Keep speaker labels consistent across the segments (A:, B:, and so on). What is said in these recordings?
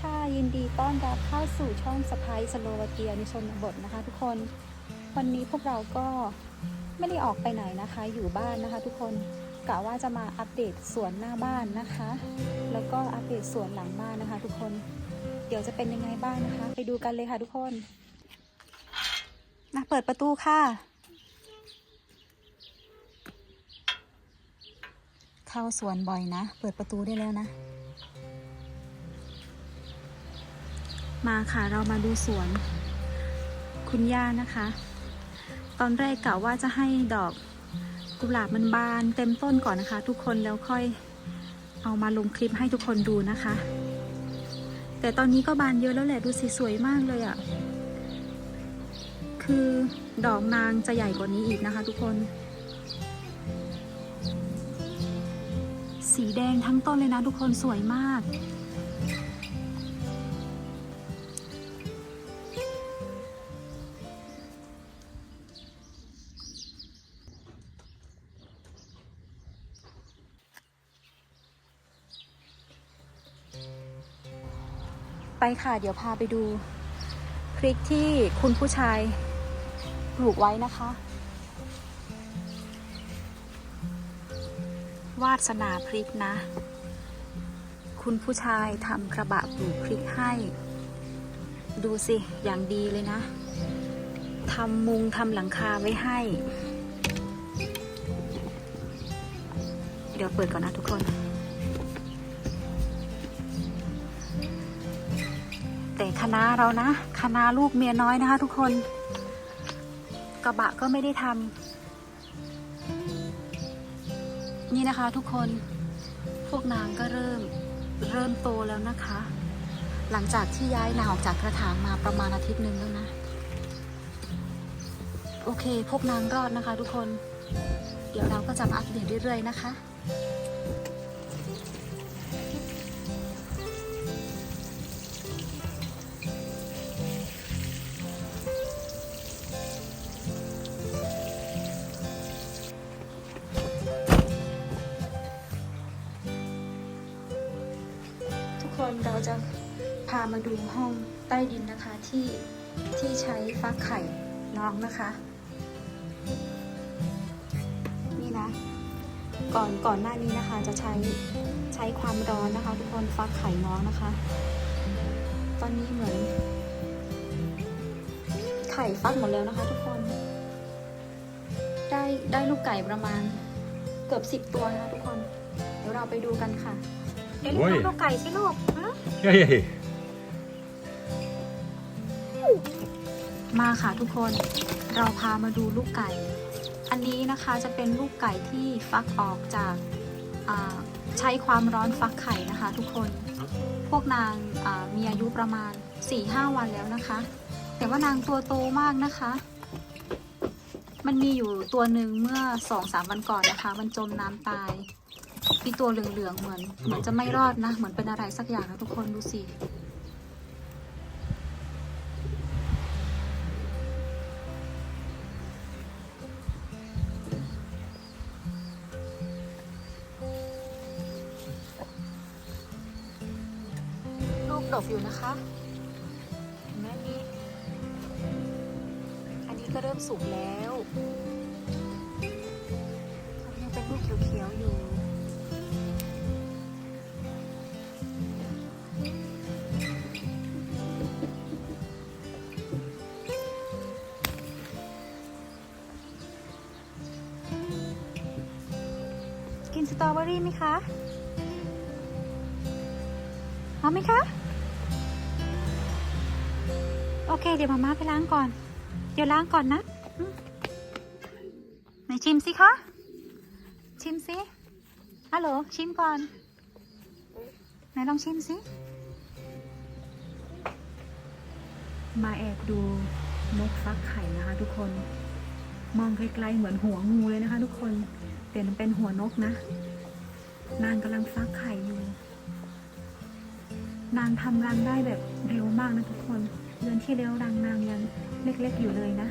A: ค่ะ ยินดีต้อนรับเข้าสู่ช่องสไปสโลวาเกียในชนบทนะคะทุกคน วันนี้พวกเราก็ไม่ได้ออกไปไหนนะคะ อยู่บ้านนะคะทุกคนกะว่าจะมาอัปเดตสวนหน้าบ้านนะคะ แล้วก็อัปเดตสวนหลังบ้านนะคะ ทุกคน เดี๋ยวจะเป็นยังไงบ้างนะคะ ไปดูกันเลยค่ะทุกคนนะเปิดประตูค่ะ เข้าสวนบ่อยนะ เปิดประตูได้แล้วนะ มาค่ะเรามาดูสวน คุณย่านะคะ ตอนแรกกะว่าจะให้ดอกกุหลาบมันบานเต็มต้นก่อนนะคะ ทุกคนแล้วค่อยเอามาลงคลิปให้ทุกคนดูนะคะ แต่ตอนนี้ก็บานเยอะแล้วแหละดูสิสวยมากเลยอะ่ะคือดอกนางจะใหญ่กว่านี้อีกนะคะทุกคน สีแดงทั้งต้นเลยนะทุกคนสวยมาก ไปค่ะ เดี๋ยวพาไปดูพริกที่คุณผู้ชายปลูกไว้นะคะ วาสนาพริกนะ คุณผู้ชายทำกระบะปลูกพริกให้ ดูสิ อย่างดีเลยนะทำมุงทำหลังคาไว้ให้ เดี๋ยวเปิดก่อนนะทุกคน แต่คณะเรานะคณะลูกเมียน้อยนะคะ ทุกคน กระบะก็ไม่ได้ทำนี่นะคะ ทุกคนพวกนางก็เริ่มเริ่มโตแล้วนะคะ หลังจากที่ย้ายนางออกจากกระถางมาประมาณอาทิตย์หนึ่งแล้วนะ โอเค พวกนางรอดนะคะ ทุกคน เดี๋ยวเราก็จะมาอัปเดตเรื่อยๆนะคะ คนเราจะพามาดูห้องใต้ดินนะคะที่ที่ใช้ฟักไข่น้องนะคะ นี่นะ ก่อนก่อนหน้านี้นะคะจะใช้ใช้ความร้อนนะคะ ทุกคนฟักไข่น้องนะคะ ตอนนี้เหมือน ไข่ฟักหมดแล้วนะคะ ทุกคน ได้ได้ลูกไก่ประมาณเกือบสิบตัวนะคะทุกคน เดี๋ยวเราไปดูกันค่ะ เดี๋ยวรีบ
B: โอ้ย
A: ดูลูกไก่สิลูกฮะ
B: เฮ้ย
A: มาค่ะทุกคนเราพามาดูลูกไก่ อันนี้นะคะจะเป็นลูกไก่ที่ฟักออกจากใช้ความร้อนฟักไข่นะคะทุกคน พวกนางมีอายุประมาณ 4-5 วันแล้วนะคะ แต่ว่านางตัวโตมากนะคะ มันมีอยู่ตัวหนึ่งเมื่อ 2-3 วันก่อนนะคะ มันจมน้ำตาย มีตัวเหลืองๆ เหมือน เหมือนจะไม่รอดนะ เหมือนเป็นอะไรสักอย่างนะทุกคนดูสิลูกดกอยู่นะคะเห็นไหมนี่อันนี้ก็เริ่มสุกแล้วยังเป็นลูกเขียวๆอยู่ อรี่ไหมคะเอาไหมคะ โอเค เดี๋ยวมาม่าไปล้างก่อน เดี๋ยวล้างก่อนนะไหนชิมสิคะ ชิมสิฮัลโหลชิมก่อน ไหนลองชิมสิ มาแอบดูนกฟักไข่นะคะทุกคน มองไกลๆเหมือนหัวงูเลยนะคะทุกคนแต่มันเป็นหัวนกนะ นางกำลังฟักไข่อยู่ นางทำรังได้แบบเร็วมากนะทุกคนเดือนที่แล้วรังนางยังเล็กๆอยู่เลยนะ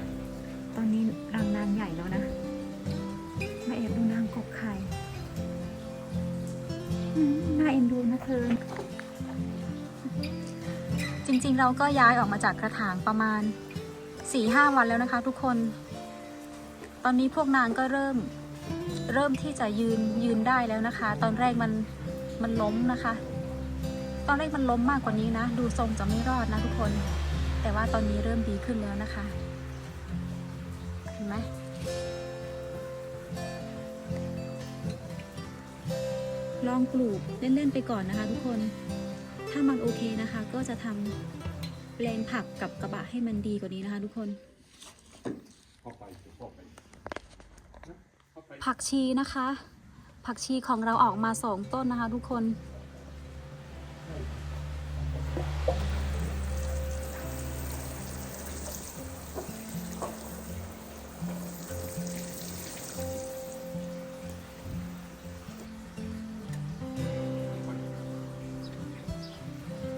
A: ตอนนี้รังนางใหญ่แล้วนะ มาแอบดูนางกบไข่น่าเอ็นดูนะเธอ จริงๆเราก็ย้ายออกมาจากกระถางประมาณ4-5วันแล้วนะคะทุกคน ตอนนี้พวกนางก็เริ่ม เริ่มที่จะยืนยืนได้แล้วนะคะ ตอนแรกมันมันล้มนะคะ ตอนแรกมันล้มมากกว่านี้นะ ดูทรงจะไม่รอดนะทุกคน แต่ว่าตอนนี้เริ่มดีขึ้นแล้วนะคะเห็นไหมลองปลูกเล่นๆไปก่อนนะคะ ทุกคน ถ้ามันโอเคนะคะ ก็จะทำแปลงผักกับกระบะให้มันดีกว่านี้นะคะ ทุกคน
B: เข้าไปเข้าไปเข้าไป
A: ผักชีนะคะ ผักชีของเราออกมาสองต้นนะคะทุกคน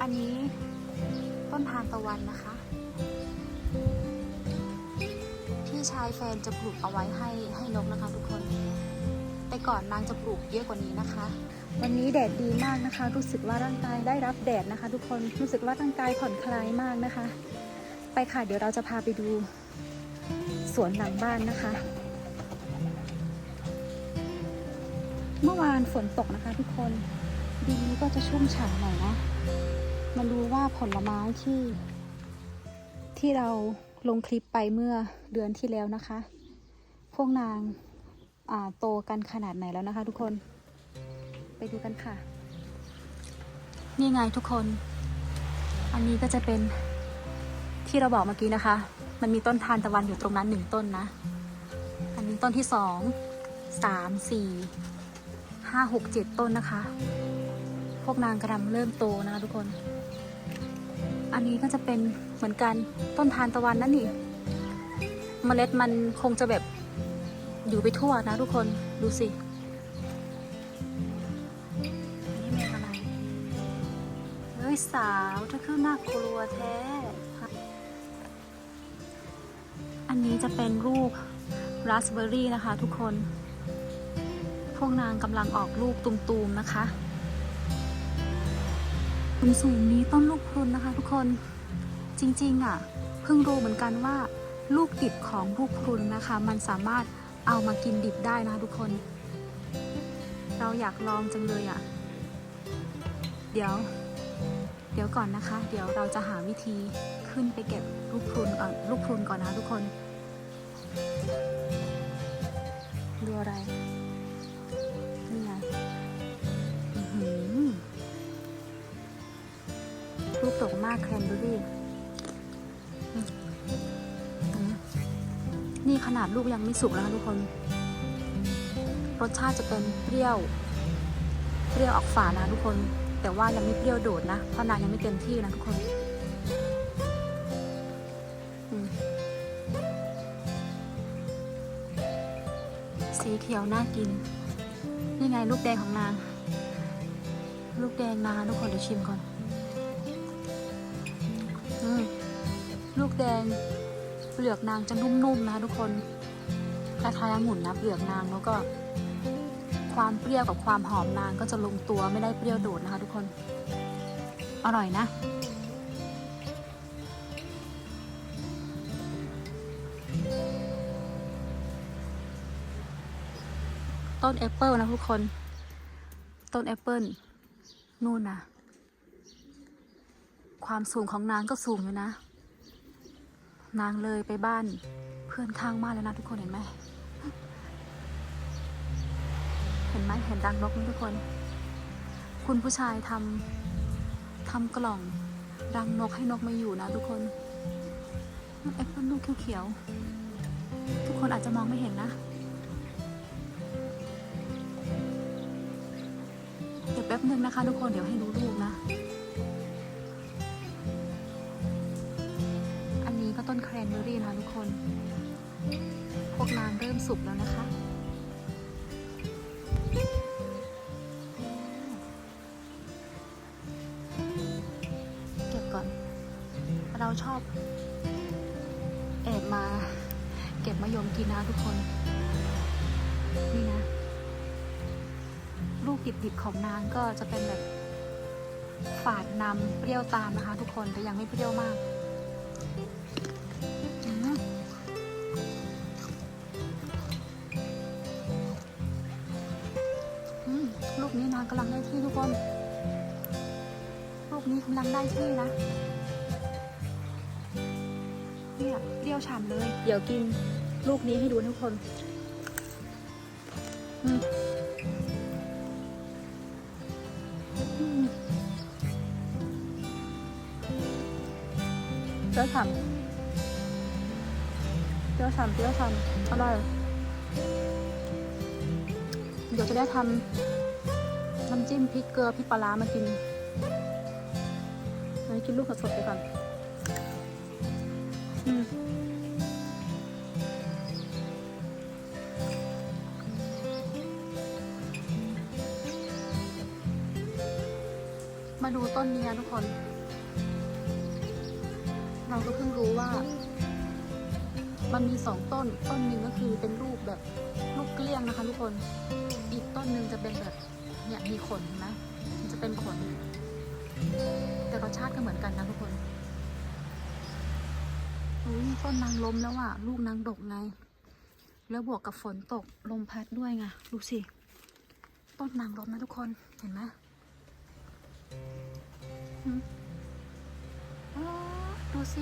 A: อันนี้ต้นทานตะวันนะคะ ชายแฟนจะปลูกเอาไว้ให้ให้นกนะคะ ทุกคน แต่ก่อนนางจะปลูกเยอะกว่านี้นะคะ วันนี้แดดดีมากนะคะ รู้สึกว่าร่างกายได้รับแดดนะคะ ทุกคนรู้สึกว่าร่างกายผ่อนคลายมากนะคะ ไปค่ะเดี๋ยวเราจะพาไปดู สวนหลังบ้านนะคะ เมื่อวานฝนตกนะคะ ทุกคนดินก็จะชุ่มฉ่ำหน่อยนะมาดูว่าผลไม้ที่ที่เรา ลงคลิปไปเมื่อเดือนที่แล้วนะคะ พวกนางโตกันขนาดไหนแล้วนะคะ ทุกคน ไปดูกันค่ะ นี่ไงทุกคน อันนี้ก็จะเป็นที่เราบอกเมื่อกี้นะคะ มันมีต้นทานตะวันอยู่ตรงนั้นหนึ่งต้นนะ อันนี้ต้นที่สองสามสี่ห้าหกเจ็ดต้นนะคะ พวกนางกระดำเริ่มโตนะคะทุกคน อันนี้ก็จะเป็น เหมือนกันต้นทานตะวันนั่นนี่เมล็ดมันคงจะแบบอยู่ไปทั่วนะทุกคนดูสินนี้เมฆอะไรเฮ้ยสาวเธอคือน่ากลัวแท้ อันนี้จะเป็นลูกราสเบอร์รี่นะคะทุกคน พวกนางกำลังออกลูกตุมๆนะคะสูงสูงนี้ต้นลูกพรุนนะคะทุกคน จริงๆอะเพิ่งรู้เหมือนกันว่า ลูกดิบของลูกพรุนนะคะ มันสามารถเอามากินดิบได้นะคะทุกคน เราอยากลองจังเลยอะ เดี๋ยว เดี๋ยวก่อนนะคะ เดี๋ยวเราจะหาวิธีขึ้นไปเก็บลูกพรุนอ่อลูกพรุนก่อนนะทุกคนดูอะไรนี่ไงหือลูกตกมากแคนเบ นี่ขนาดลูกยังไม่สุกนะคะทุกคน รสชาติจะเป็นเปรี้ยว เปรี้ยวออกฝานะทุกคน แต่ว่ายังไม่เปรี้ยวโดดนะเพราะนางยังไม่เต็มที่นะทุกคนสีเขียวน่ากิน นี่ไงลูกแดงของนาง ลูกแดงนางทุกคนเดี๋ยวชิมก่อนอลูกแดง เปลือกนางจะนุ่มๆนะคะทุกคนคล้ายๆองุ่นนะเปลือกนางแล้วก็ ความเปรี้ยวกับความหอมนางก็จะลงตัวไม่ได้เปรี้ยวโดดนะคะ ทุกคน อร่อยนะ ต้นแอปเปิลนะทุกคน ต้นแอปเปิลนู่นนะความสูงของนางก็สูงอยู่นะ นางเลยไปบ้าน เพื่อนข้างบ้านแล้วนะทุกคนเห็นไหม เห็นไหมเห็นรังนกไหมทุกคน คุณผู้ชายทำทำกล่องรังนกให้นกมาอยู่นะทุกคนแอปเปิลลูกเขียวๆ ทุกคนอาจจะมองไม่เห็นนะเดี๋ยวแป๊บนึงนะคะ ทุกคนเดี๋ยวให้ดูลูกนะ แครนเบอรี่นะคะทุกคน พวกนางเริ่มสุกแล้วนะคะ เก็บก่อน เราชอบแอบมา เก็บมะยมกินนะทุกคน นี่นะ ลูกดิบๆของนางก็จะเป็นแบบฝาดนำเปรี้ยวตามนะคะทุกคนแต่ยังไม่เปรี้ยวมาก นี้กำลังได้ที่นะ เนี่ยเปรี้ยวฉ่ำเลย เดี๋ยวกินลูกนี้ให้ดูนะทุกคนอืมอืมเปรี้ยวฉ่ำเปรี้ยวฉ่ำเปรี้ยวฉ่ำอร่อยเดี๋ยวจะได้ทำน้ำจิ้มพริกเกลือพริกปลาร้ามากิน อันกินลูกสดๆไปก่อนอืมมาดูต้นนี้นะทุกคน เราก็เพิ่งรู้ว่า มันมีสองต้น ต้นหนึ่งก็คือเป็นลูกแบบลูกเกลี้ยงนะคะ ทุกคน อีกต้นหนึ่งจะเป็นแบบ เนี่ยมีขนนไหมมันจะเป็นขน แต่รสชาติก็เหมือนกันนะทุกคนอุ้ยต้นนางล้มแล้วอะลูกนางดกไง แล้วบวกกับฝนตกลมพัดด้วยไงดูสิ ต้นนางล้มนะทุกคนเห็นไหมดูสิ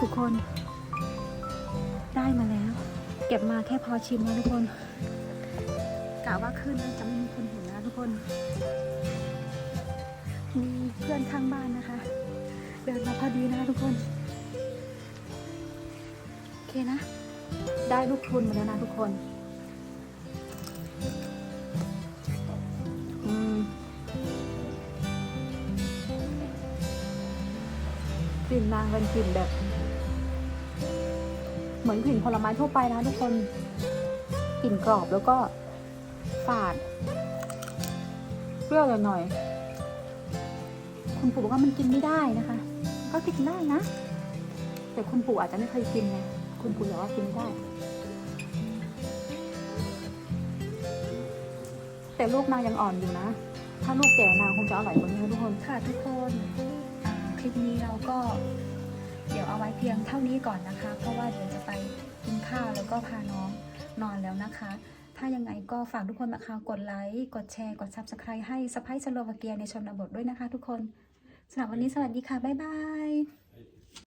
A: ทุกคน ได้มาแล้ว เก็บมาแค่พอชิมนะทุกคนกะว่าขึ้นแล้วจะไม่มีคนเห็นนะทุกคน มีเพื่อนข้างบ้านนะคะ เดินมาพอดีนะคะทุกคน โอเคนะ ได้ลูกทุนมาแล้วนะทุกคนอืมกลิ่นนางเป็นกลิ่นแบบ เหมือนกลิ่นผลไม้ทั่วไปนะทุกคนกลิ่นกรอบแล้วก็ฝาดเปรี้ยวหน่อยๆคุณปู่บอกว่ามันกินไม่ได้นะคะ ก็กินได้นะ แต่คุณปู่อาจจะไม่เคยกินไงคุณปู่บอกว่ากินไม่ได้ แต่ลูกนางยังอ่อนอยู่นะ ถ้าลูกแก่นางคงจะอร่อยกว่านี้ทุกคนค่ะทุกคนคลิปนี้เราก็ เดี๋ยวเอาไว้เพียงเท่านี้ก่อนนะคะ เพราะว่าเดี๋ยวจะไปกินข้าวแล้วก็พาน้องนอนแล้วนะคะ ถ้ายังไงก็ฝากทุกคนนะคะกดไลค์ กดแชร์ กดซับสไครต์ให้สไปซ์สโลวาเกียในชนบทด้วยนะคะทุกคนสำหรับวันนี้สวัสดีค่ะ บ๊ายบาย